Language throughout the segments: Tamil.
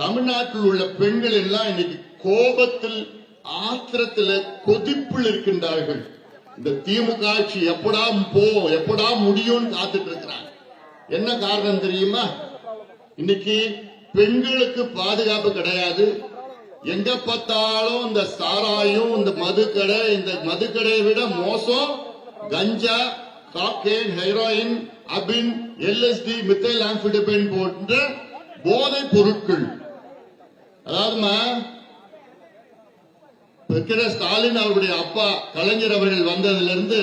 தமிழ்நாட்டில் உள்ள பெண்கள் எல்லாம் இன்னைக்கு கோபத்தில் ஆத்திரத்தில் கொதிப்பில் இருக்கின்றார்கள். இந்த திமுக ஆட்சி எப்படா போவோம் எப்படா முடியும்னு காத்துட்டு இருக்கிறாங்க. என்ன காரணம் தெரியுமா? இன்னைக்கு பெண்களுக்கு பாதுகாப்பு கிடையாது. எங்க பார்த்தாலும் இந்த சாராயம் இந்த மதுக்கடை இந்த மதுக்கடையை விட மோசம். கஞ்சா காக்கேன் ஹெரோயின் அபின் எல்எஸ்டி மித்தைல் ஆம்பிடபின் போன்ற போதைப் பொருட்கள் அதாவதுமா இருக்கிற ஸ்டாலின் அவருடைய அப்பா கலைஞர் அவர்கள் வந்ததிலிருந்து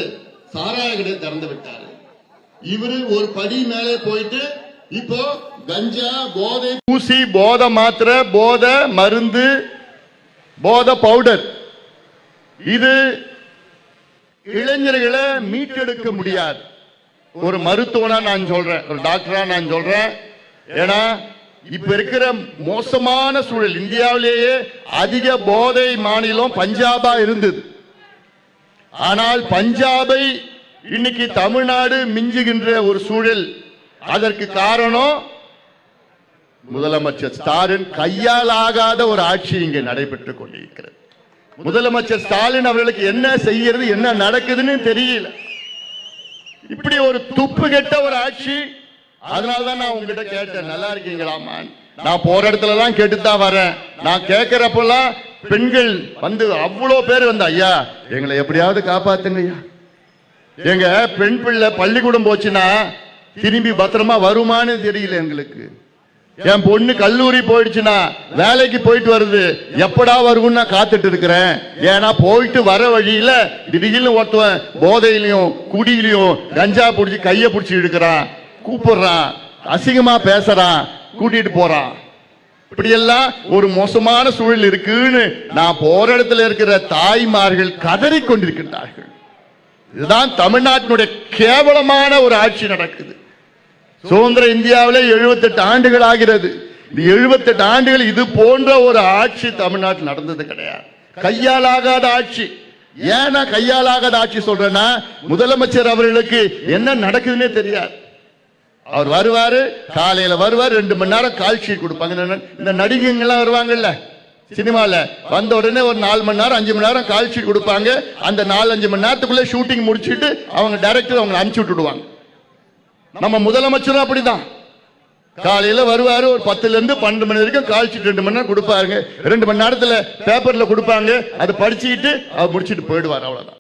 சாராய கடை திறந்து விட்டார். இவரு ஒரு படி மேலே போயிட்டு இப்போ கஞ்சா போதை ஊசி போதை மாத்திரை போதை மருந்து போதை பவுடர். இது இளைஞர்களை மீட்டெடுக்க முடியாது. ஒரு மருத்துவனா நான் சொல்றேன் ஒரு டாக்டரா நான் சொல்றேன். ஏன்னா இப்ப இருக்கிற மோசமான சூழல் இந்தியாவிலேயே அதிக போதை மாநிலம் பஞ்சாபா இருந்தது. ஆனால் பஞ்சாபை இன்னைக்கு தமிழ்நாடு மிஞ்சுகின்ற ஒரு சூழல். அதற்கு காரணம் முதலமைச்சர் ஸ்டாலின் கையால் ஆகாத ஒரு ஆட்சி இங்கே நடைபெற்றுக் கொண்டிருக்கிறது. முதலமைச்சர் ஸ்டாலின் அவர்களுக்கு என்ன செய்யறது என்ன நடக்குதுன்னு தெரியல. இப்படி ஒரு துப்பு கெட்ட ஒரு ஆட்சி அதனாலதான் நான் உங்ககிட்ட கேட்டேன் நல்லா இருக்கீங்களாமா நான் போற இடத்துல எல்லாம் கேட்டு தான் வரேன். நான் கேட்கிறப்பெல்லாம் பெண்கள் வந்து அவ்வளோ பேர் வந்து ஐயா எங்களை எப்படியாவது காப்பாத்துங்க ஐயா எங்க பெண் பிள்ளை பள்ளிக்கூடம் போச்சுன்னா திரும்பி பத்திரமா வருமான்னு தெரியல எங்களுக்கு. என் பொண்ணு கல்லூரி போயிடுச்சுன்னா வேலைக்கு போயிட்டு வருது. எப்படா வரும்னு நான் காத்துட்டு இருக்கிறேன். ஏன்னா போயிட்டு வர வழியில திடீர்னு ஒருத்தவன் போதையிலையும் குடியிலையும் கஞ்சா பிடிச்சி கையை பிடிச்சி இருக்கிறான் கூப்பிடுறான் அசிங்கமா பேசுறான் கூட்டிட்டு போறான். இப்படியெல்லாம் ஒரு மோசமான சூழல் இருக்குன்னு நான் போற இடத்துல இருக்கிற தாய்மார்கள் கதறி கொண்டிருக்கின்றார்கள். இதுதான் தமிழ்நாட்டினுடைய கேவலமான ஒரு ஆட்சி நடக்குது. சுதந்திர இந்தியாவிலே 78 ஆண்டுகள் ஆகிறது. இந்த 78 ஆண்டுகள் இது போன்ற ஒரு ஆட்சி தமிழ்நாட்டில் நடந்தது கிடையாது. கையால் ஆகாத ஆட்சி. ஏன்னா கையால் ஆகாத ஆட்சி சொல்றேன்னா முதலமைச்சர் அவர்களுக்கு என்ன நடக்குதுன்னே தெரியாது. அவர் வருவாரு காலையில வருவார் ரெண்டு மணி நேரம் கால் ஷீட் கொடுப்பாங்க. இந்த நடிகைங்கெல்லாம் வருவாங்கல்ல சினிமால. வந்த உடனே ஒரு நாலு மணி நேரம் அஞ்சு மணி நேரம் கால் ஷீட் கொடுப்பாங்க. அந்த நாலு அஞ்சு மணி நேரத்துக்குள்ள ஷூட்டிங் முடிச்சிட்டு அவங்க டைரக்டர் அவங்க அனுப்பிச்சு விட்டுடுவாங்க. நம்ம முதலமைச்சரும் அப்படிதான். காலையில வருவாரு ஒரு பத்துல இருந்து பன்னெண்டு மணி வரைக்கும் கால் ரெண்டு மணி நேரம் கொடுப்பாருங்க. ரெண்டு மணி நேரத்துல பேப்பர்ல கொடுப்பாங்க. அதை படிச்சுக்கிட்டு அவர் முடிச்சிட்டு போயிடுவார் அவ்வளவுதான்.